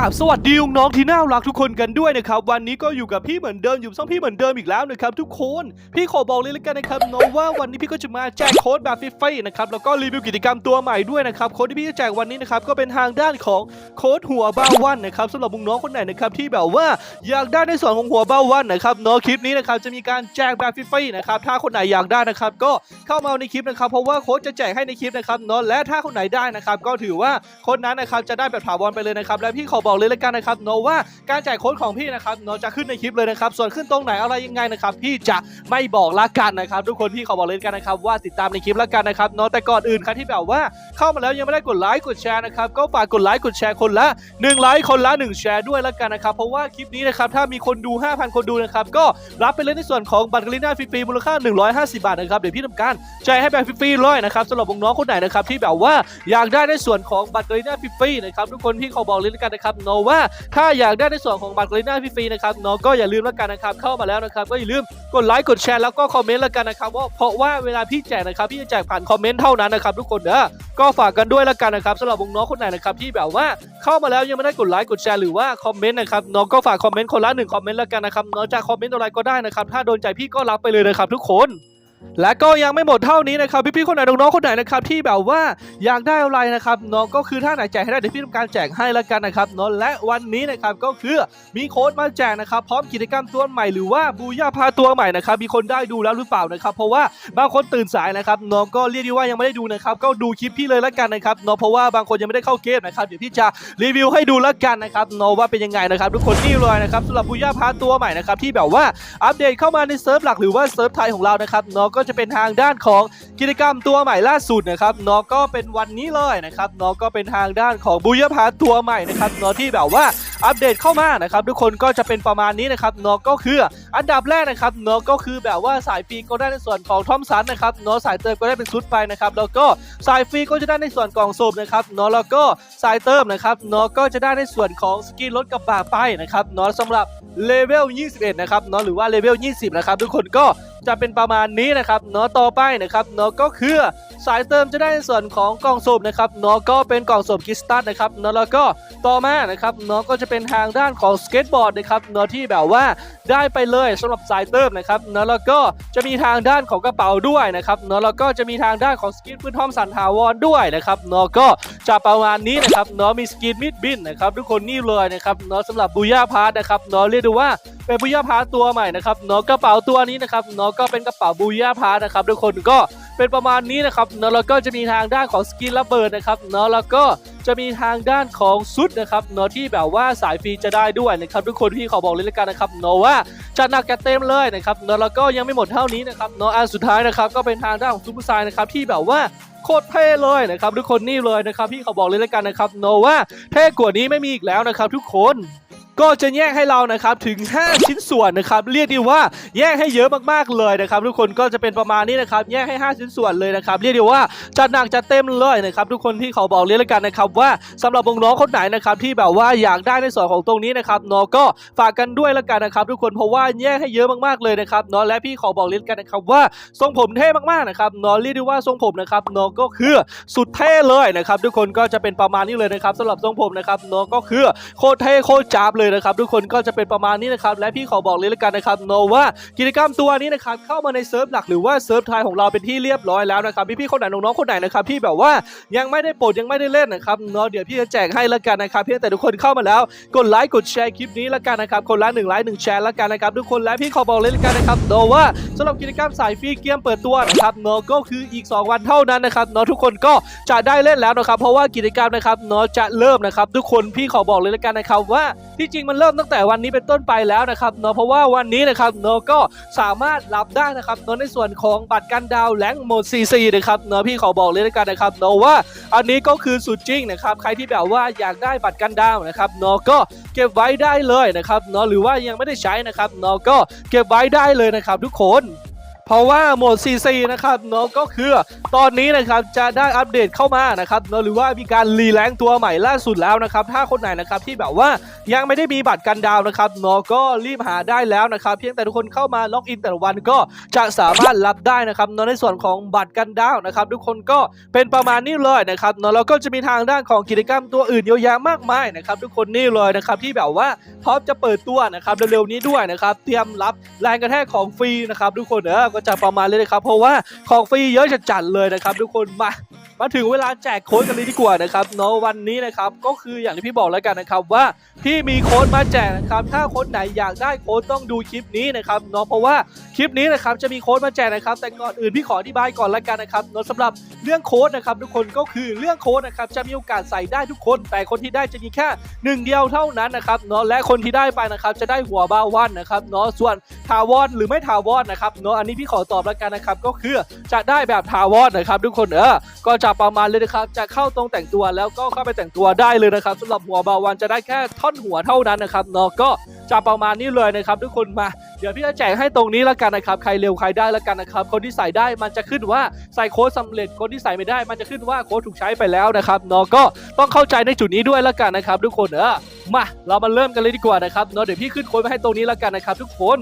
ราบสวัสดีน้องที่น่ารักทุกคนกันด้วยนะครับ วันนี้ก็อยู่กับพี่เหมือนเดิมอยู่ช่องพี่เหมือนเดิมอีกแล้วนะครับทุกคนพี่ขอบอกเลยแล้วกันนะครับน้องว่าวันนี้พี่ก็จะมาแจกโค้ดแบบฟรีๆนะครับแล้วก็รีวิวกิจกรรมตัวใหม่ด้วยนะครับโค้ดที่พี่จะแจกวันนี้นะครับก็เป็นทางด้านของโค้ดหัวบ้าวันนะครับสำหรับน้องคนไหนนะครับที่แบบว่าอยากได้ในส่วนของหัวบ้าวันนะครับเนาะคลิปนี้นะครับจะมีการแจกแบบฟรีๆนะครับถ้าคนไหนอยากได้นะครับก็เข้ามาในคลิปนะครับเพราะว่าโค้ดจะแจกให้ในคลิปนะครับเนาะและถ้าคนไหนได้นะครับก็ถือว่าคนนั้นนะครับจะได้แบบถาวรไปเลยนะครับและพี่ขอบอกเลยแล้วกันนะครับเนาะว่าการแจกโค้ดของพี่นะครับเนาะจะขึ้นในคลิปเลยนะครับ ส่วนขึ้นตรงไหนอะไรยังไงนะครับ พี่จะไม่บอกละกันนะครับทุกคนพี่ขอบอกเลยกันนะครับว่าติดตามในคลิปละกันนะครับเนาะแต่ก่อนอื่นครับที่แบบว่าเข้ามาแล้วยังไม่ได้กดไลค์กดแชร์นะครับก็ฝากกดไลค์กดแชร์คนละ1ไลค์คนละ1แชร์ด้วยละกันนะครับเพราะว่าคลิปนี้นะครับถ้ามีคนดู 5,000 คนดูนะครับก็รับไปเลยในส่วนของบัตรกรีน่าฟรีมูลค่า 150 บาทนะครับเดี๋ยวพี่ทำการแจกให้แบบฟรีๆเลยนะครับสำหรับน้องคนไหนนะครับที่แบบว่าอยากได้ในส่วนของบัตรกรีน่าฟรีนะครับทุกคนพี่ขอบอกเลยกันนะครับเนาะว่าถ้าอยากได้ในส่วนของบัตรกรีน่าฟรีๆนะครับเนาะก็อย่าลืมละกันนะครับเข้ามาแล้วนะครับก็อย่าลืมกดไลค์กดแชร์แล้วก็คอมเมนต์และกันนะครับว่าเพราะว่าเวลาพี่แจกนะครับพี่จะแจกผ่านคอมเมนต์เท่านั้นนะครับทุกคนเด้อก็ฝากกันด้วยและกันนะครับสำหรับวงน้องคนไหนนะครับที่แบบว่าเข้ามาแล้วยังไม่ได้กดไลค์กดแชร์หรือว่าคอมเมนต์นะครับน้องก็ฝากคอมเมนต์คนละหนึ่งคอมเมนต์และกันนะครับน้องจะคอมเมนต์อะไรก็ได้นะครับถ้าโดนใจพี่ก็รับไปเลยนะครับทุกคน และก็ยังไม่หมดเท่านี้นะครับพี่ๆคนไหนน้องๆคนไหนนะครับที่แบบว่าอยากได้อะไรนะครับน้องก็คือถ้าไหนแจกให้ได้เดี๋ยวพี่ทำการแจกให้ละกันนะครับน้องและวันนี้นะครับก็คือมีโค้ดมาแจกนะครับพร้อมกิจกรรมตัวใหม่หรือว่าบูย่าพาตัวใหม่นะครับมีคนได้ดูแล้วหรือเปล่านะครับเพราะว่าบางคนตื่นสายนะครับน้องก็เรียกได้ว่ายังไม่ได้ดูนะครับก็ดูคลิปพี่เลยละกันนะครับน้องเพราะว่าบางคนยังไม่ได้เข้าเกมนะครับเดี๋ยวพี่จะรีวิวให้ดูละกันนะครับน้องว่าเป็นยังไงนะครับทุกคนนี่เลยนะครับสำหรับบูย่าพาตัวใหม่นะครับที่แบบว่าอัปเดตเข้ามาในเซิร์ฟหลักหรือว่าเซิร์ฟไทยของเรานะครับเนาะก็จะเป็นทางด้านของกิจกรรมตัวใหม่ล่าสุดนะครับเนาะก็เป็นวันนี้เลยนะครับเนาะก็เป็นทางด้านของบูยพาตัวใหม่นะครับเนาะที่แบบว่าอัปเดตเข้ามานะครับทุกคนก็จะเป็นประมาณนี้นะครับเนาะก็คืออันดับแรกนะครับเนาะก็คือแบบว่าสายฟรีก็ได้ในส่วนของทอมสันนะครับเนาะสายเติมก็ได้เป็นชุดไปนะครับแล้วก็สายฟรีก็จะได้ในส่วนกล่องสุ่มนะครับเนาะแล้วก็สายเติมนะครับเนาะก็จะได้ในส่วนของสกินรถกระบะไปนะครับเนาะสำหรับเลเวล 21 นะครับเนาะหรือว่าเลเวล 20 นะครับทุกคนก็ จะเป็นประมาณนี้นะครับเนาะต่อไปนะครับเนาะก็คือสายเติมจะได้ในส่วนของกล่องสุ่มนะครับเนาะก็เป็นกล่องสุ่มกิสตันนะครับเนาะแล้วก็ต่อมานะครับเนาะก็จะเป็นทางด้านของสเก็ตบอร์ดนะครับเนาะที่แบบว่าได้ไปเลยสำหรับสายเติมนะครับเนาะแล้วก็จะมีทางด้านของกระเป๋าด้วยนะครับเนาะแล้วก็จะมีทางด้านของสกินพื้นทอมสันถาวรด้วยนะครับเนาะก็จะประมาณนี้นะครับเนาะมีสกินมิดบินนะครับทุกคนนี่เลยนะครับเนาะสำหรับบูย่าพาร์ทนะครับเนาะเรียกได้ว่า เป็นบูย่าพาตัวใหม่นะครับเนาะกระเป๋าตัวนี้นะครับเนาะก็เป็นกระเป๋าบูย่าพานะครับทุกคนก็เป็นประมาณนี้นะครับเนาะแล้วก็จะมีทางด้านของสกินระเบิดนะครับเนาะแล้วก็จะมีทางด้านของซุดนะครับเนาะที่แบบว่าสายฟรีจะได้ด้วยนะครับทุกคนพี่ขอบอกเลยละกันนะครับเนาะว่าจัดหนักจัดเต็มเลยนะครับเนาะแล้วก็ยังไม่หมดเท่านี้นะครับเนาะอันสุดท้ายนะครับก็เป็นทางด้านของซูเปอร์ไซน์นะครับที่แบบว่าโคตรเท่เลยนะครับทุกคนนี่เลยนะครับพี่ขอบอกเลยละกันนะครับเนาะว่าเท่กว่านี้ไม่มีอีกแล้วนะครับทุกคน ก็จะแยกให้เรานะครับถึง 5 ชิ้นส่วนนะครับเรียกได้ว่าแยกให้เยอะมากๆเลยนะครับทุกคนก็จะเป็นประมาณนี้นะครับแยกให้ 5 ชิ้นส่วนเลยนะครับเรียกได้ว่าจัดหนักจัดเต็มเลยนะครับทุกคนที่เขาบอกเลยแล้วกันนะครับว่าสำหรับน้องๆคนไหนนะครับที่แบบว่าอยากได้ในส่วนของตรงนี้นะครับเนาะก็ฝากกันด้วยแล้วกันนะครับทุกคนเพราะว่าแยกให้เยอะมากๆเลยนะครับเนาะและพี่ขอบอกเลยแล้วกันนะครับว่าทรงผมเท่มากๆนะครับเนาะเรียกได้ว่าทรงผมนะครับเนาะก็คือสุดเท่เลยนะครับทุกคนก็จะเป็นประมาณนี้เลยนะครับสำหรับทรงผมนะครับเนาะก็คือโคตรเท่โคตรจ้าบเลยนะครับทุกคนก็จะเป็นประมาณนี้นะครับและพี่ขอบอกเลยแล้วกันนะครับเนาะว่ากิจกรรมตัวนี้นะครับเข้ามาในเซิร์ฟหลักหรือว่าเซิร์ฟไทยของเราเป็นที่เรียบร้อยแล้วนะครับพี่ๆคนไหนน้องๆคนไหนนะครับที่แบบว่ายังไม่ได้โปรดยังไม่ได้เล่นนะครับเนาะเดี๋ยวพี่จะแจกให้แล้วกันนะครับเพียงแต่ทุกคนเข้ามาแล้วกดไลค์กดแชร์คลิปนี้แล้วกันนะครับคนละหนึ่งไลค์หนึ่งแชร์แล้วกันนะครับทุกคนและพี่ขอบอกเลยแล้วกันนะครับเนาะว่าสำหรับกิจกรรมสายฟรีเกมเปิดตัวนะครับเนาะก็คืออีก 2 วันเท่านั้นนะครับเนาะทุกคนก็จะได้เล่นแล้วนะครับเพราะว่ากิจกรรมนะครับเนาะจะเริ่มนะครับทุกคนพี่ขอบอกเลยแล้วกันนะครับว่าที่จริงมันเริ่มตั้งแต่วันนี้เป็นต้นไปแล้วนะครับเนาะเพราะว่าวันนี้นะครับเนาะก็สามารถรับได้นะครับเนาะในส่วนของบัตรกันดาวแหลงโหมดซีซีนะครับเนาะพี่ขอบอกเลยแล้วกันนะครับเนาะว่าอันนี้ก็คือสุดจริงนะครับใครที่แบบว่าอยากได้บัตรกันดาวนะครับเนาะก็เก็บไว้ได้เลยนะครับเนาะหรือว่ายังไม่ได้ใช้นะครับเนาะก็เก็บไว้ได้เลยนะครับทุกคน เพราะว่าโหมด CC นะครับเนาะก็คือตอนนี้นะครับจะได้อัปเดตเข้ามานะครับเนาะหรือว่ามีการรีแรงตัวใหม่ล่าสุดแล้วนะครับถ้าคนไหนนะครับที่แบบว่ายังไม่ได้มีบัตรกันดาวนะครับเนาะก็รีบหาได้แล้วนะครับเพียงแต่ทุกคนเข้ามาล็อกอินแต่ละวันก็จะสามารถรับได้นะครับเนาะในส่วนของบัตรกันดาวนะครับทุกคนก็เป็นประมาณนี้เลยนะครับเนาะแล้วก็จะมีทางด้านของกิจกรรมตัวอื่นเยอะแยะมากมายนะครับทุกคนนี่เลยนะครับที่แบบว่าพร้อมจะเปิดตัวนะครับเร็วๆนี้ด้วยนะครับเตรียมรับแรงกระแทกของฟรีนะครับทุกคนเออก็จะประมาณเลยนะครับ เพราะว่าของฟรีเยอะจัดๆเลยนะครับทุกคนมา มาถึงเวลาแจกโค้ดกันเลยดีกว่านะครับเนาะวันนี้นะครับก็คืออย่างที่พี่บอกแล้วกันนะครับว่าพี่มีโค้ดมาแจกนะครับถ้าคนไหนอยากได้โค้ดต้องดูคลิปนี้นะครับเนาะเพราะว่าคลิปนี้นะครับจะมีโค้ดมาแจกนะครับ แต่ก่อนอื่นพี่ขออธิบายก่อนแล้วกันนะครับเนาะสำหรับเรื่องโค้ดนะครับทุกคนก็คือเรื่องโค้ดนะครับจะมีโอกาสใส่ได้ทุกคน แต่คนที่ได้จะมีแค่หนึ่งเดียวเท่านั้นนะครับเนาะและคนที่ได้ไปนะครับจะได้หัวบาวันนะครับเนาะส่วนทาวอนหรือไม่ทาวอนนะครับเนาะอันนี้พี่ขอตอบแล้วกันนะครับก็คือจะได้แบบทาวอนนะครับทุกคนเออก็จะประมาณเลยนะครับ จะเข้าตรงแต่งตัวแล้วก็เข้าไปแต่งตัวได้เลยนะครับสำหรับหัวบาวันจะได้แค่ท่อนหัวเท่านั้นนะครับเนาะก็จะประมาณนี้เลยนะครับ ทุกคนมาเดี๋ยวพี่จะแจกให้ตรงนี้แล้วกันนะครับ ใครเร็วใครได้แล้วกันนะครับ คนที่ใส่ได้มันจะขึ้นว่าใส่โค้ดสำเร็จคนที่ใส่ไม่ได้ มันจะขึ้นว่าโค้ดถูกใช้ไปแล้วนะครับเนาะก็ต้องเข้าใจในจุดนี้ด้วยแล้วกันนะครับ ทุกคนเออมาเรามาเริ่มกันเลยดีกว่านะครับเนาะเดี๋ยวพี่ขึ้นโค้ดมาให้ตรงนี้แล้วกันนะครับ ทุกคน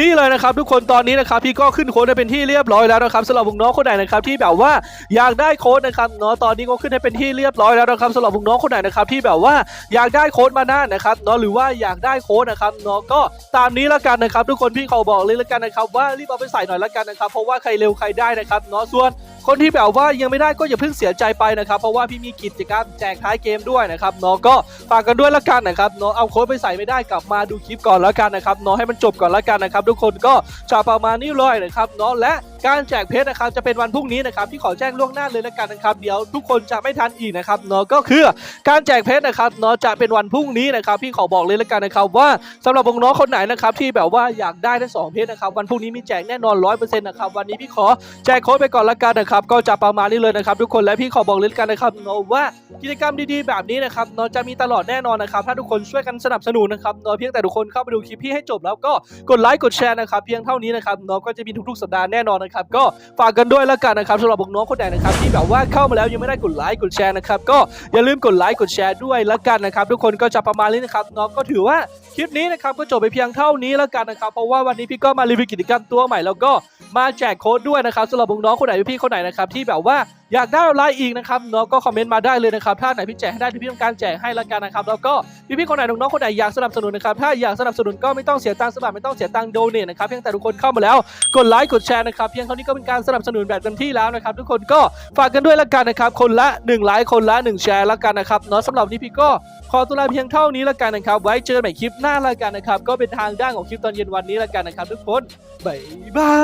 นี่เลยนะครับทุกคนตอนนี้นะครับพี่ก็ขึ้นโค้ดให้เป็นที่เรียบร้อยแล้วนะครับสำหรับน้องคนไหนนะครับที่แบบว่าอยากได้โค้ดนะครับเนาะตอนนี้ก็ขึ้นให้เป็นที่เรียบร้อยแล้วนะครับสำหรับน้องคนไหนนะครับที่แบบว่าอยากได้โค้ดมานานนะครับเนาะหรือว่าอยากได้โค้ดนะครับเนาะก็ตามนี้แล้วกันนะครับ ทุกคนพี่เขาบอกเลยแล้วกันนะครับว่ารีบเอาไปใส่หน่อยแล้วกันนะครับเพราะว่าใครเร็วใครได้นะครับเนาะส่วน คนที่แบบว่ายังไม่ได้ก็อย่าเพิ่งเสียใจไปนะครับ เพราะว่าพี่มีกิจกรรมแจกท้ายเกมด้วยนะครับน้องก็ฝากกันด้วยละกันนะครับน้องเอาโค้ดไปใส่ไม่ได้กลับมาดูคลิปก่อนละกันนะครับน้องให้มันจบก่อนละกันนะครับทุกคนก็จะประมาณนี้เลยนะครับน้องและ การแจกเพชรนะครับจะเป็นวันพรุ่งนี้นะครับที่ขอแจ้งล่วงหน้าเลยละกันนะครับเดี๋ยวทุกคนจะไม่ทันอีกนะครับเนาะก็คือการแจกเพชรนะครับเนาะจะเป็นวันพรุ่งนี้นะครับพี่ขอบอกเลยละกันนะครับว่าสำหรับน้องคนไหนนะครับที่แบบว่าอยากได้ทั้งสองเพชรนะครับวันพรุ่งนี้มีแจกแน่นอนร้อยเปอร์เซ็นต์นะครับวันนี้พี่ขอแจกโค้ดไปก่อนละกันนะครับก็จะประมาณนี้เลยนะครับทุกคนและพี่ขอบอกเลยละกันนะครับเนาะว่ากิจกรรมดีๆ แบบนี้นะครับเนาะจะมีตลอดแน่นอนนะครับถ้าทุกคนช่วยกันสนับสนุนนะครับเนาะเพียงแต่ทุกคนเข้าไปดูคลิปพี่ให้จบแล้วก็กดไลค์กดแชร์นะครับเพียงเท่านี้นะครับเนาะก็จะมีทุกๆสัปดาห์แน่นอนนะครับก็ฝากกันด้วยแล้วกันนะครับสำหรับน้องคนไหนนะครับที่แบบว่าเข้ามาแล้วยังไม่ได้กดไลค์กดแชร์นะครับก็อย่าลืมกดไลค์กดแชร์ด้วยแล้วกันนะครับทุกคนก็จะประมาณนี้นะครับน้องก็ถือว่าคลิปนี้นะครับก็จบไปเพียงเท่านี้แล้วกันนะครับเพราะว่าวันนี้พี่ก็มารีวิวกิจกรรมตัวใหม่แล้วก็มาแจกโค้ดด้วยนะครับสำหรับน้องคนไหนพี่คนไหนนะครับที่แบบว่าอยากได้อะไรอีกนะครับเนาะก็คอมเมนต์มาได้เลยนะครับถ้าไหนพี่แจกให้ได้พี่ต้องการแจกให้ละกันนะครับแล้วก็พี่ๆคนไหนน้องๆคนไหนอยากสนับสนุนนะครับถ้าอยากสนับสนุนก็ไม่ต้องเสียตังค์สมัครไม่ต้องเสียตังค์โดเนทนะครับเพียงแต่ทุกคนเข้ามาแล้วกดไลค์กดแชร์นะครับเพียงเท่านี้ก็เป็นการสนับสนุนแบบเต็มที่แล้วนะครับ ทุกคนก็ฝากกันด้วยละกันนะครับคนละ1ไลค์คนละ1แชร์ละกันนะครับเนาะสำหรับนี้พี่ก็ขอตัวลาเพียงเท่านี้ละกันนะครับ ไว้เจอกันใหม่คลิปหน้าละกันนะครับ ก็เป็นทางด้านของคลิปตอนเย็นวันนี้ละกันนะครับ ทุกคน บ๊ายบา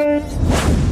ย